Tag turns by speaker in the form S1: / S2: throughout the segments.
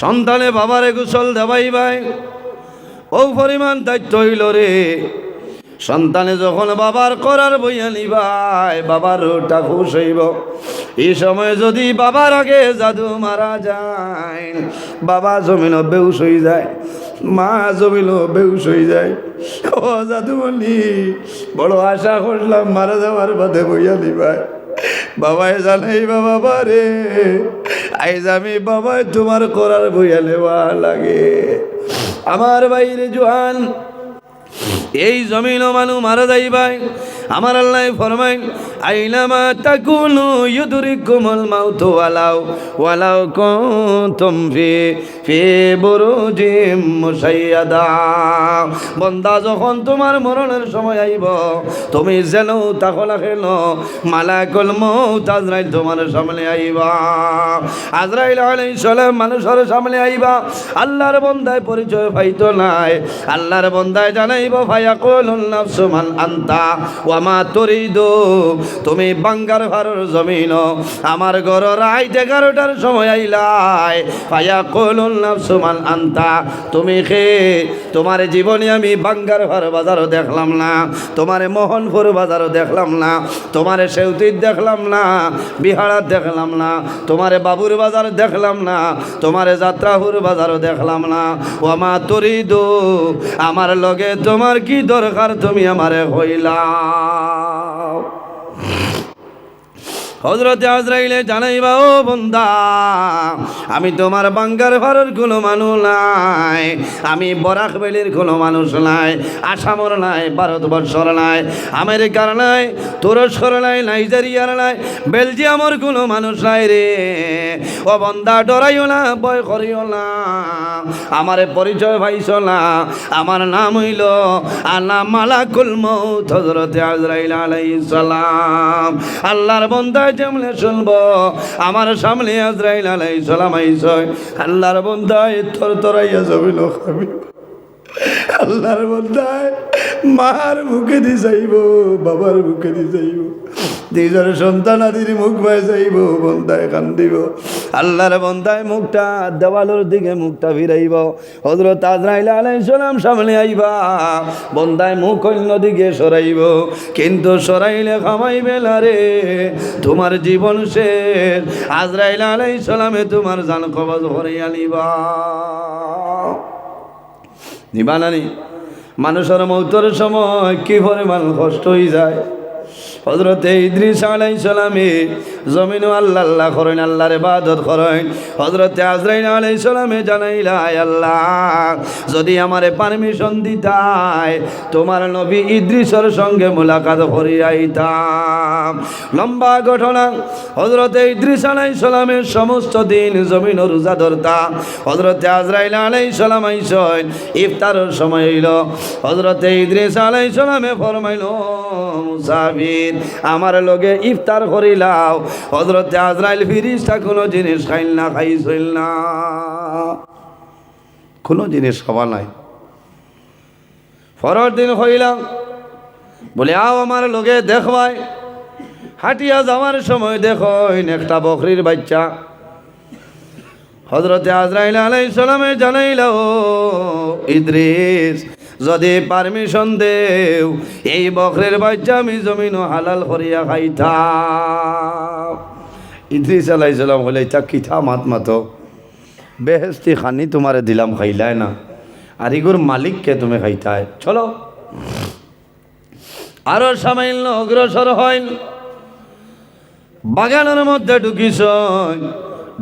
S1: সন্তানে বাবারে গোসল দেবাই ভাই। ও পরিমাণ দায়িত্ব হইল রে। সন্তানে যখন বাবার করার বইয়া নিবাই বাবার ওটা খুশ হইব। এই সময় যদি বাবার আগে জাদু মারা যায়, বাবা জমিন বেউস হয়ে যায়, মা জমিন বেউস হয়ে যায়। ও জাদু বলি বড় আশা করলাম মারা যাওয়ার বাদে বইয়া নিবাই বাবাই জানাই বাবা বারে আইজ আমি বাবাই তোমার করার বইয়া নেওয়া লাগে। আমার বাইরে জোহান এই জমিন মানু মারা যাইবাই। আমার আল্লাহ ফরমাইন আইনামা তাকুনু ইউদরিকুমুল মাউত ওয়ালাউ ওয়ালাউ কুনতুম ফি ফি বুরুজিম মুসাইয়াদা বন্দা যখন তোমার মরণের সময় আইব, তুমি যেন তাকলা খেল, মালাকুল মউত আজরাইল তোমার সামনে আইবা। আজরাইল আলাইহিস সালাম মানুষের সামনে আইবা, আল্লাহর বন্দায় পরিচয় পাইতো নাই। আল্লাহর বন্দায় জানাইব ভাইয়া কলুন নাফসু মান আন্তা ওয়ামা তরিদু, তুমি বাঙ্গার ভারর জমিন, আমার ঘর রাইট এগারোটার সময় আইলাই। ভাইয়া কলুন নাফসু মান আন্তা, তুমি খে তোমার জীবনে আমি বাঙ্গার ভার বাজারও দেখলাম না, তোমার মোহনপুর বাজারও দেখলাম না, তোমার সেউতির দেখলাম না বিহারাত দেখলাম না, তোমার বাবুর বাজার দেখলাম না, তোমার যাত্রাহুর বাজারও দেখলাম না। ও মা তরিদু, আমার লগে তোমার কি দরকার তুমি আমারে হইলা? দাও হজরতে আজরাইলে জানাইবা, ও বন্দা, আমি তোমার বাঙ্গার ঘরের কোনো মানুষ নাই, আমি বরাক বেলির কোনো মানুষ নাই, আসামর নাই, ভারতবর্ষর নাই, আমেরিকার নাই, তুরস্কর নাই, নাইজেরিয়ার নাই, বেলজিয়ামর কোনো মানুষ নাই রে। ও বন্দা, ডরাইও না, ভয় করিও না, আমার পরিচয় ভাইছ না, আমার নাম হইল আল্লাহ মালাকুল মৌত হজরতে আজরাইল আলাইহিস সালাম। আল্লাহর বন্দায় যেমনে শুনব। আমার সামনে আজরাইল আলাই সালাম আইসয়। আল্লাহর বন্ধায় তোর তোরাইয়া খাবি আল্লাহর বন্দায় মার মুখে দি যাইব, বাবার মুখে দি যাইব। নিজের সন্তান আদির মুখ ভাই যাইব, বন্দায় কান্দিব। আল্লাহর বন্দায় মুখটা, দেওয়ালের দিকে মুখটা ফিরাইব। হজরত আজরাইল আলাইসালাম সামনে আইবা, বন্দায় মুখ অন্য দিকে সরাইব। কিন্তু সরাইলে খামাইবে না রে, তোমার জীবন শেষ। আজরাইল আলাইসালামে তোমার জান কবজ ভরে আনিবা নিবা নানি মানুষের মৌতর সময় কি পরিমাণ কষ্ট হয়ে যায়? হজরতে ইদ্রিস আলাই সালামে জমিন আল্লাহ আল্লাহ করেন, আল্লাহর বাদত করেন। হজরতে আজরাইল আলাই সালামে জানাইলাই আল্লাহ, যদি আমারে পারমিশন দিতাই তোমার নবী ইদ্রিসর সঙ্গে মোলাকাত করি আইতাম লম্বা ঘটনা হজরতে ইদ্রিস আলাই সালামের সমস্ত দিন জমিন রোজা ধরতাম হজরতে আজরাইল আলাই সালাম আইসন, ইফতারের সময় হইল। হজরতে ইদ্রিস আলাই সালামে ফরমাইল মুসাফির আমার লগে ইফতার করিলাও। হজরতে আজরাইল ফিরিসটা কোনো জিনিস খাইল না, খাইছিল না। কোনো জিনিস খাওয়া নাই। পরের দিন হইলাম। বলে, আও আমার লগে দেখবাই। হাটিয়া যাওয়ার সময় দেখো একটা বকরির বাচ্চা। হজরতে আজরাইল আলাই সালামে জানাইল ইদ্রিস যদি পারমিশন দেও, এই বকরের বাচ্চা আমি জমিন হালাল করিয়া খাইতাম। ইদ্রিস আলাই সালাম হলে তা কিথা মাত মাতো? বেহেস্তি খানি তোমারে দিলাম খাইলায় না। আর ইগুর মালিককে তুমি খাইতায় চলো। আরও সামান্য অগ্রসর হয় বাগানের মধ্যে ঢুকিস।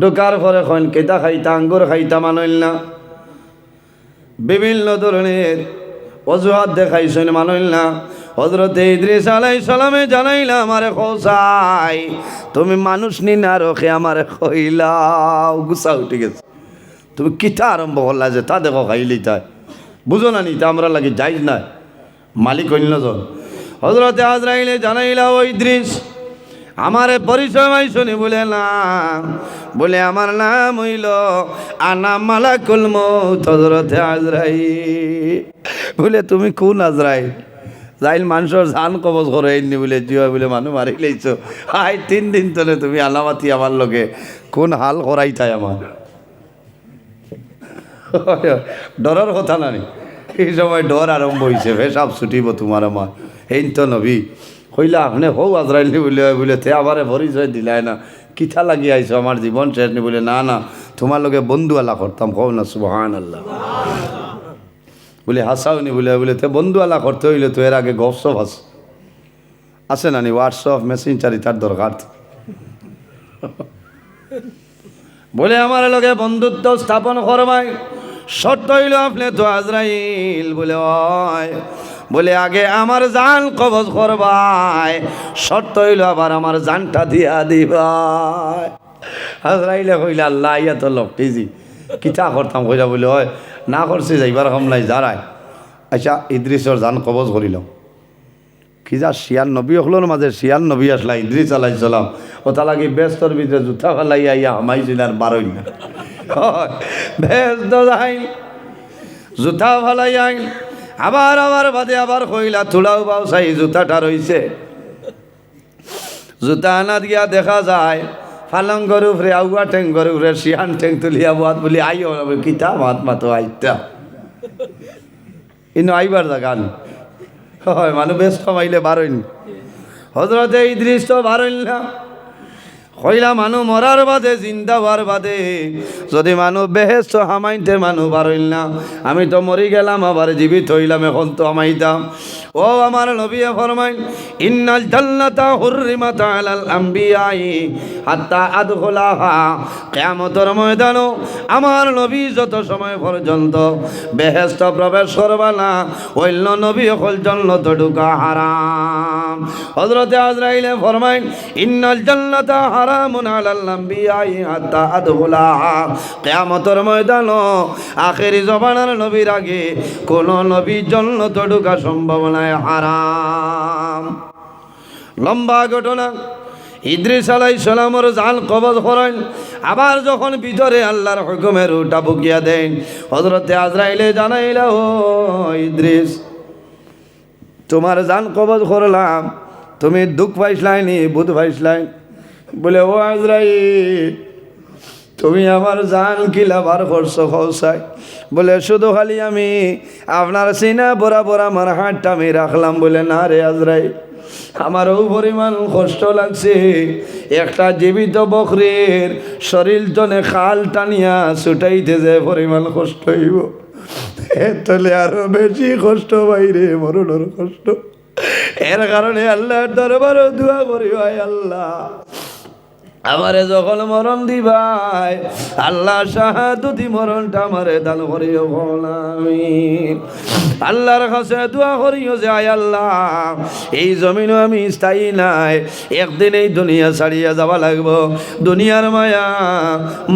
S1: ঢুকার পরে খন কেতা খাইতা? আঙ্গুর খাইতা? মানইল না। বিভিন্ন ধরনের অজুহাত দেখাইছেন, মানইল হজরতে ইদ্রিস আলাই সালামে জানাইলা, আমারে খোসাই তুমি মানুষ নি না রখে আমারে খইলাও। গুসা উঠে গেছে। তুমি কিতা আরম্ভ করলা যে তা দেখো খাইলি তাই। বুঝো না নি, তা আমরা লাগে যাই না মালিক হইল না জন। হজরতে আজরাইলে জানাইলা, ও দৃশ আমারে পরিচয় ভাই শুনি বলে না। বলে আমার নাম হইল আনা মালাকুল হজরতে আজরাই বলে, তুমি কোন আজরাই যাইল মানুষের জান কবজ করে এমনি বলে, জিয়া বলে মানুষ মারি লেইছো। আই তিন দিন তলে তুমি আলামাতি আমার লগে। কোন হাল করাই তাই আমার? ডরের কথা নানি এই সময় ডর আরম্ভ হয়েছে ভেসাব ছুটিব তোমার আমার। এই তো নবী। কইলা আপনি হৌ আজরাইলি বলে বলে তে আবারে পরিচয় দিলাই না। কিথা লাগি আইছো আমার জীবন শেষ নি বলে না না, তোমার লগে বন্ধু আলা করতাম, কও না সুবহান আল্লাহ বলে হাসাওনি বলে বলে তে বন্ধু আলা করতে হইলে তো এর আগে গপসপ আছে। আছে না নি? হোয়াটসঅ্যাপ মেসেঞ্জারি তার দরকার। বলে, আমার লগে বন্ধুত্ব স্থাপন করবাই। শর্ত হইল আপনি তো আজরাইল বলে হয় বলে, আগে আমার জান কবজ করবাই। শর্ত হইল আবার আমার জানটা দিয়া দিবাই। আজরাইলে কইলে, আল্লাহ, ইয়া তো লকটিজি কিতা করতাম? কইলা বলে হয় না করছে, যাইবার নাই, যারাই। আচ্ছা ইদ্রিসর জান কবজ করিলাম কি যা শিয়ান নবী হলোর মাঝে শিয়ান নবী আসলা, ইদ্রিস আলাইসালাম ও তা লাগি ব্যস্তর ভিতরে জুতা ফেলাই আইয়া হামাইছিল আর বারোই না? ব্যস্ত যাই জুতা ফেলাই আই আবার আবার বাদে আবার কইলা তুলাও বাউ চাই জুতাটা রইছে। জুতা আনাত গিয়া দেখা যায় ফালং গরু ফ্রে আউয়া ঠেং গরু ফ্রে শিয়ান ঠেং তুলিয়া বাদ বলি আইও কিতা মাত মাতো আইতা। ইনো আইবার জাগান হয় মানুষ বেশ কমাইলে বারইন হজরতে এই দৃশ্য বারইল না। কইলা মানুষ মরার বাদে, জিন্দা হওয়ার বাদে। যদি মানুষ বেহেস্ত হামাইতে মানুষ বারইল না। আমি তো মরি গেলাম, আবার জীবিত হইলাম, এখন তো হামাইতাম। ও আমার নবী ফরমাইন, ইন্নাল জান্নাতা হুররিমাত আলাল আম্বিয়াই, হাত্তা আদখুলাহা। কিয়ামতের ময়দানও আমার নবী যত সময় পর্যন্ত বেহেস্ত প্রবেশ করবা না অন্য নবী হল জন্নত ঢুকা হারাম। হযরতে আজরাইলে ফরমাইন, ইন্নাল জান্নাতা হারামুন আলাল আম্বিয়াই হাত্তা আদখুলাহা কিয়ামতের ময়দানও আখেরি জবানার নবীর আগে কোন নবী জন্নত ঢুকা সম্ভব নয়, হারাম। লম্বা ঘটনা। ইদ্রিস আলাই সালামর জাল কবজ করেন, আবার যখন ভিতরে আল্লাহর হুকুমের উটা বুকিয়া দেন হজরতে আজরাইলে জানাইলা ও ইদ্রিস, তোমার জান কবজ করলাম, তুমি দুঃখ পাইসলাই নি, বুধ পাইসলাই বলে, ও আজরাইল, তুমি আমার জান কিলাবার করছ খসাই বলে, শুধু খালি আমি আপনার সিনা বরাবর আমার হাতটা আমি রাখলাম। বলে, না রে আজরাই আমারও পরিমাণ কষ্ট লাগছে। একটা জীবিত বকরির শরীর জনে খাল টানিয়া ছুটাইতে যে পরিমাণ কষ্ট হইব তাহলে আরও বেশি কষ্ট বাইরে মরণের কষ্ট। এর কারণে আল্লাহর দরবারও দোয়া করি আল্লাহ। আমারে যখন মরণ দিবাই আল্লাহ শাহাদুতি মরণটা আমারে দান করিও আমি আল্লাহর কাছে দোয়া করিও যে, আয় আল্লাহ, এই জমিনও আমি স্থায়ী নাই, একদিন এই দুনিয়া ছাড়িয়া যাওয়া লাগবো। দুনিয়ার মায়া,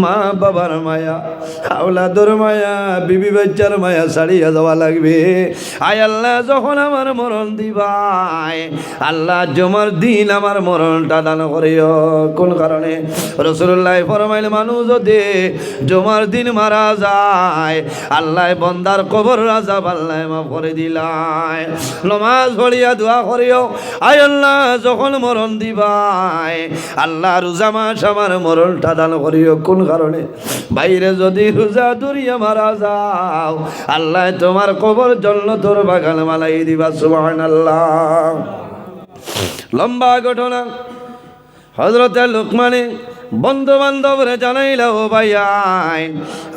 S1: মা বাবার মায়া, আওলাদর মায়া, বিবি বাচ্চার মায়া ছাড়িয়া যাওয়া লাগবে। আয় আল্লাহ, যখন আমার মরণ দিবাই আল্লাহ জমার দিন আমার মরণটা দান করিও। কোন কারণে? রসুল্লাহ ফরমাইল, মানুষ যদি জমার দিন মারা যায় আল্লাহ বন্দার কবর রাজা আল্লাহ মাফ করে দিলায়। নমাজ ভরিয়া দোয়া করিও। আয় আল্লাহ, যখন মরণ দিবাই আল্লাহ রোজা মাস আমার মরণটা দান করিও। কোন কারণে? বাইরে যদি রোজা দরিয়া মারা যাও, আল্লাহ তোমার কবর জন্য তোর বাগান মালাই দিবা সুবাহ আল্লাহ লম্বা ঘটনা। হজরতে লোকমানে বন্ধু বান্ধবরে জানাইলা, ও ভাই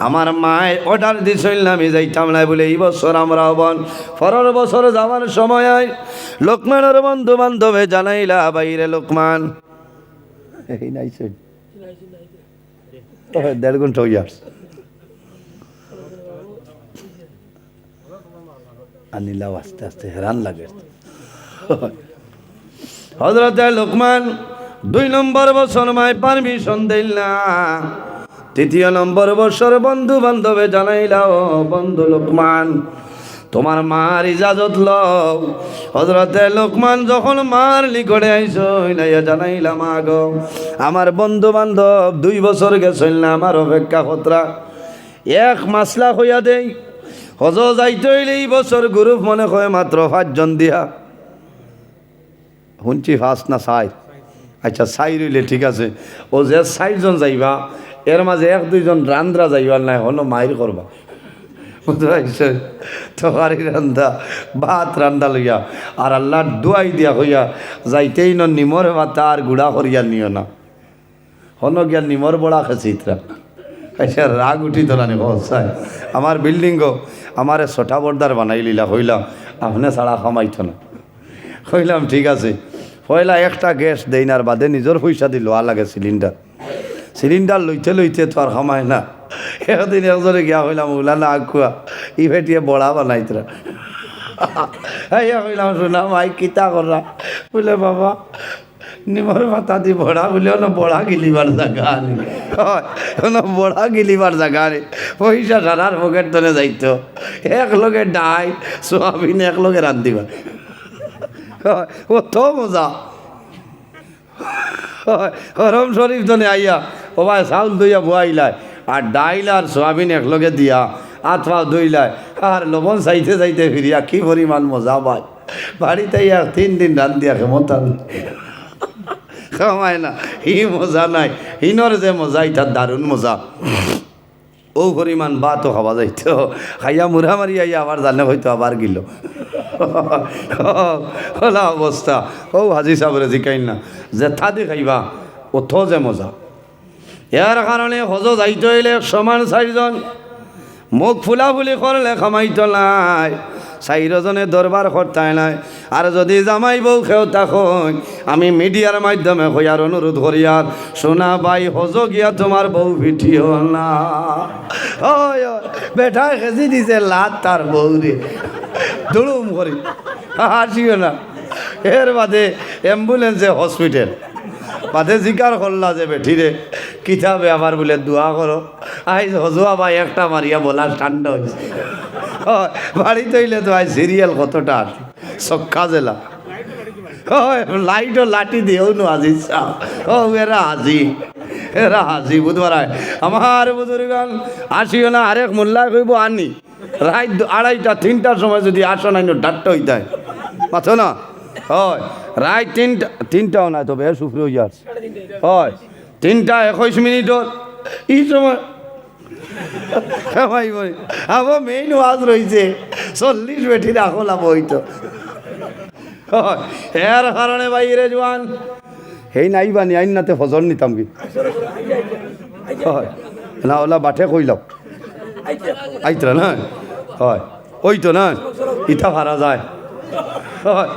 S1: আমার মায় অর্ডার দিছিল আমি যাইতাম না বলে এই বছর আমরা বন পরের বছর যাওয়ার সময় লোকমানের বন্ধু বান্ধবে জানাইলা, বাইরে লোকমান। এই নাইছে। দেড় ঘণ্টা হয়ে আনিলাও আস্তে আস্তে, হেরান লাগে। হজরতে লোকমান দুই নম্বর বছর মায় পারমিশন দিল না। তৃতীয় নম্বর বছর বন্ধু বান্ধবে জানাইলাও, বন্ধু লোকমান, তোমার মার ইজাজত লও। হজরতে লোকমান যখন মার লিখড়ে আইস নাইয়া জানাইলাম, আগ, আমার বন্ধু বান্ধব দুই বছর গেছিল না, আমার অপেক্ষা খতরা। এক মাসলা হইয়া দেই। হজ যাইতে হইলে এই বছর গ্রুপ মনে হয় মাত্র পাঁচজন দিয়া। শুনছি ফার্স্ট না সাই আচ্ছা সাই রইলে ঠিক আছে। ও যে ষাটজন যাইবা এর মাঝে এক, দুইজন রান্দ্রা যাইবার নাই হলো মায়ের করবা তরকারি রান্দা ভাত রান্দা লইয়া। আর আল্লাহর দুয়াই দিয়া হইয়া, যাইতেই ন নিমর ভাতা আর গুড়া করিয়া নিও না। হন গিয়া নিমর বড়া খেছিতরা আচ্ছা রাগ উঠি তোলা নি হসায় আমার বিল্ডিং গো আমার ছটা বর্দার বানাই লিলা হইলাম আপনি ছাড়া খামাইতো না কইলাম ঠিক আছে। পয়লা একটা গ্যাস দেই নার বাদে নিজের পয়সা দি লোয়া লাগে সিলিন্ডার সিলিন্ডার লইতে লইতে তো আর খামায় না। একদিন একজনে গিয়া হইলাম ওলা না আগুয়া ই ভেটিয়ে বড়া বানাইতরা। হইয়া কইলাম শোনা মাই কিতা করা? বলে বাবা নিমর মাথা দি বড়া বলে না বড়া গিলিবার জায়গা নি হয় কোনো বড়া গিলিবার জায়গা নি পয়সা সারার পকেট তলে যাইতো। এক লগে ডাই সোয়াবিন এক লগে হয়, ও, তো মজা। গরম শরীফ তনে আইয়া, ও ভাই চাউল দইয়া বুয়াইলাই আর ডাইল আর সোয়াবিন একলগে দিয়া, হাত পা ধুইলাই আর লবণ চাইতে চাইতে ফিরিয়া, কি পরিমাণ মজা পাই বাড়িতে ইয়া তিন দিন দিয়া ক্ষমতা খামায় না, হি মজা নাই, হিনর যে মজা ইটার দারুণ মজা। ও পরিমাণ বা তো খাওয়া যাইতো, খাইয়া মারি আইয়া আবার জানে হয়তো আবার গিল। হলা অবস্থা। ও হাজি সাহেবরে জিকাইন না যে থাদি খাইবা ওথ যে মজা। ইয়ার কারণে হজ যাইতে হইলে সমান চারিজন মুখ ফুলা ফুলি করলে খামাইতো নাই। চাৰিজনে দরবার করতাই নাই। আর যদি জামাই বউ খেওতা হই আমি মিডিয়ার মাধ্যমে হইয়ার অনুরোধ করিয়ার সোনা বাই, হজ গিয়া তোমার বউ পিঠিও না। ওই খেজি দিছে, লাত তার বউ রে দুড়ুম করি হাসিও না। এর বাদে অ্যাম্বুলেন্সে হসপিটাল বাদে জিকার করলা যে বেঠিরে কিতাবে আবার বলে দোয়া করো আই হজুয়া ভাই একটা মারিয়া বলা ঠান্ডা হয়েছে বাড়িতে হইলে তো আই সিরিয়াল কতটা সক্ষা জেলা হয়, লাইটও লাঠি দিয়েও নো আজি ও এরা হাজি এরা হাজি বুধবার আমার বুধুরগান আসিও না আরেক মোল্লা কইব আনি। রাত আড়াইটা তিনটার সময় যদি আসো নাই ডাট্টা হইতায় পাথো না? হয় রাত তিনটা তিনটাও নাই তবে হয়ে যাচ্ছে হয় তিনটা একুশ মিনিটত এই সময় খামাই বই আবার মেইন ওয়াজ রয়েছে চল্লিশ বেঠি রাখো লাভ হইতো এর কারণে বাইরে জোয়ান, সেই নাই বানি আইন নাতে ফজর নিতাম কি? হয়, না ওলা বাঠে কইলাম আইতরা না? হয় ওই তো না? ইটা ভাড়া যায়। হয়,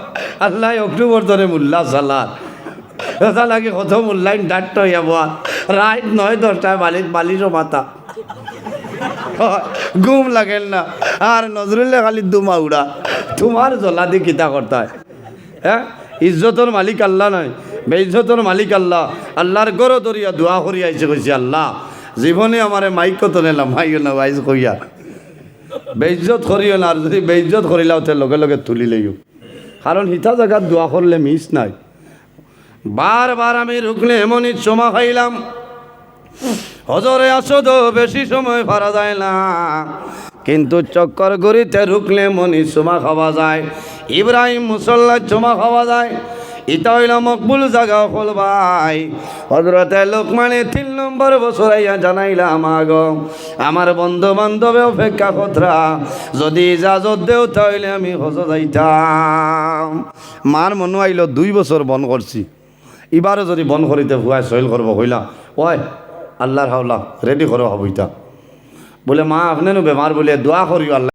S1: আল্লাহ অক্টোবর ধরে মুল্লা সালার কথা লাগে কত মূল্যায়ন ডাক্ত হইয়া বোয়া রাত নয় দশটায় বালিশ বালিশও মাথা। ঘুম লাগেন না। আর নজরুল্লাহ খালি দুমা উড়া। তোমার দি কিতা করতায় হ্যাঁ? ইজ্জতর মালিক আল্লাহ নয় বেইজ্জতর মালিক আল্লাহ। আল্লাহর গরো দরিয়া দোয়া করি আইছে কইছে আল্লাহ। জীবনে আমারে মাইক তো নিলাম মাইও না আইজ কইয়া। বেইজ্জত করিও না আর যদি বেইজ্জত করিলাও তে লগে লগে তুলি লইও। কারণ হিতা জায়গাত দোয়া করলে মিস নাই। বারবার আমি রুকলে এমনই চমা খাইলাম। হজরে আসো তো বেশি সময় পারা যায় না। কিন্তু চক্কর গড়িতে রুকলে মনি চুমা খাওয়া যায়। ইব্রাহিম মুসল্লার চুমা খাওয়া যায়। ইটা হইল মকবুল জাগা হল ভাই হজরতে লোকমানে তিন নম্বর বছর আইয়া জানাইলাম, আগ, আমার বন্ধু বান্ধবে অপেক্ষা কতরা যদি ইজাজত দেও তাহলে আমি হজ যাইতাম। মার মনে আইল দুই বছর বন করছি। এবারও যদি বন করিতে ভুয়াই সইল করব হইলা ওই আল্লাহর হাওলা রেডি করো হবইতা বলে মা আপনি বেমার বলে দোয়া করিও আল্লাহ